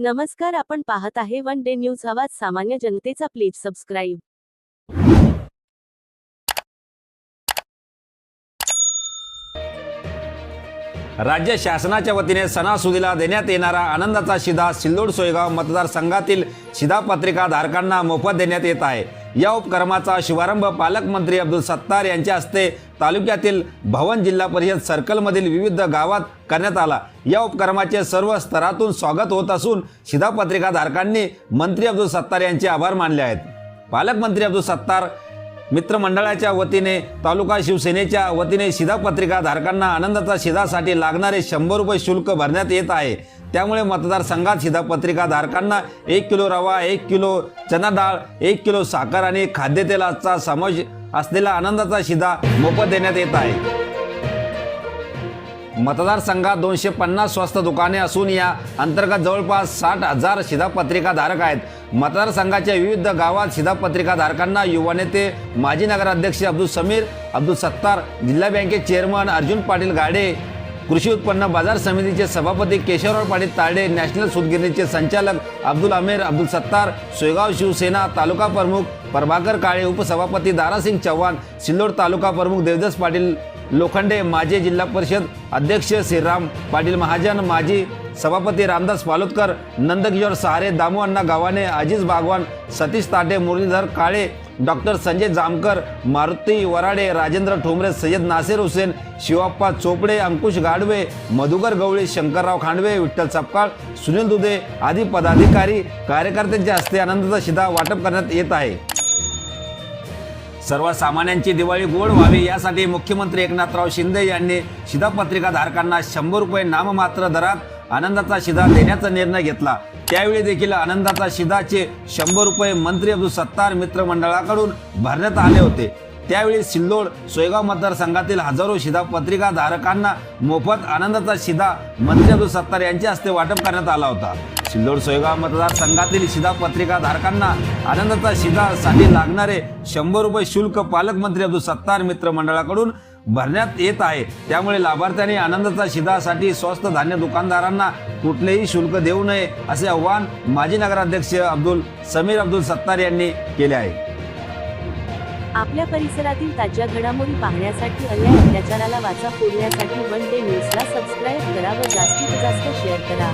नमस्कार आपण पाहत आहे वन डे न्यूज आवाज सामान्य जनतेचा प्लीज सबस्क्राईब. राज्य शासनाच्या वतीने सणासुदीला देण्यात येणारा आनंदाचा शिधा सिल्लोड सोयगाव मतदारसंघातील शिधापत्रिका धारकांना मोफत देण्यात येत आहे. या उपक्रमाचा शुभारंभ पालकमंत्री अब्दुल सत्तार यांच्या हस्ते तालुक्यातील भवन जिल्हा परिषद सर्कलमधील विविध गावात करण्यात आला. या उपक्रमाचे सर्व स्तरातून स्वागत होत असून शिधापत्रिका धारकांनी मंत्री अब्दुल सत्तार यांचे आभार मानले आहेत. पालकमंत्री अब्दुल सत्तार मित्रमंडळाच्या वतीने तालुका शिवसेनेच्या वतीने शिधापत्रिका धारकांना आनंदाचा शिधासाठी लागणारे शंभर रुपये शुल्क भरण्यात येत आहे. त्यामुळे मतदारसंघात शिधापत्रिका धारकांना एक किलो रवा एक किलो चना डाळ एक किलो साखर आणि खाद्यतेलाचा समावेश असलेला आनंदाचा शिधा मोफत देण्यात येत आहे. मतदारसंघात दोनशे पन्नास स्वस्त दुकाने असून या अंतर्गत जवळपास साठ हजार शिधापत्रिका धारक आहेत. मतदारसंघाच्या विविध गावात शिधापत्रिका धारकांना युवा नेते माजी नगराध्यक्ष अब्दुल समीर अब्दुल सत्तार जिल्हा बँकेचे चेअरमन अर्जुन पाटील गाडे कृषी उत्पन्न बाजार समितीचे सभापती केशवराव पाटील ताडे नॅशनल सूतगिरणीचे संचालक अब्दुल आमेर अब्दुल सत्तार सोयगाव शिवसेना तालुका प्रमुख प्रभाकर काळे उपसभापती दारासिंग चव्हाण सिल्लोड तालुका प्रमुख देवदास पाटील लोखंडे माजी जिल्हा परिषद अध्यक्ष श्रीराम पाटील महाजन माजी सभापती रामदास पालोदकर नंदकिशोर सहारे दामू अण्णा गावाने अजिज बागवान सतीश ताटे मुरलीधर काळे डॉक्टर संजय जामकर मारुती वराडे राजेंद्र ठोंबरे सय्यद नासेर हुसेन शिवाप्पा चोपडे अंकुश गाडवे मधुकर गवळे शंकरराव खांडवे विठ्ठल चपकाळ सुनील दुधे आदी पदाधिकारी कार्यकर्त्यांच्या हस्ते आनंदाचा शिधा वाटप करण्यात येत आहे. सर्वसामान्यांची दिवाळी गोड व्हावी यासाठी मुख्यमंत्री एकनाथराव शिंदे यांनी शिधापत्रिका धारकांना शंभर रुपये नाममात्र दरात आनंदाचा शिधा देण्याचा निर्णय घेतला. त्यावेळी देखील आनंदाचा शिधाचे शंभर रुपये मंत्री अब्दुल सत्तार मित्रमंडळाकडून भरण्यात आले होते. त्यावेळी सिल्लोड सोयगाव मतदारसंघातील हजारो शिधा पत्रिका धारकांना मोफत आनंदाचा शिधा मंत्री अब्दुल सत्तार यांच्या हस्ते वाटप करण्यात आला होता. सिल्लोड सोयगाव मतदारसंघातील शिधा पत्रिका धारकांना आनंदाचा शिधासाठी लागणारे शंभर रुपये शुल्क पालकमंत्री अब्दुल सत्तार मित्रमंडळाकडून भरण्यात येत आहे. त्यामुळे लाभार्थ्यांनी आनंदाचा शिधासाठी स्वस्त धान्य दुकानदारांना कुठलेही शुल्क देऊ नये असे आवाहन माजी नगराध्यक्ष अब्दुल समीर अब्दुल सत्तार यांनी केले आहे. आपल्या परिसरातील ताज्या घडामोडी पाहण्यासाठी अन्याय अत्याचाराला वाचा फोडण्यासाठी वन डे न्यूजला सबस्क्राईब करा व जास्तीत जास्त शेअर करा.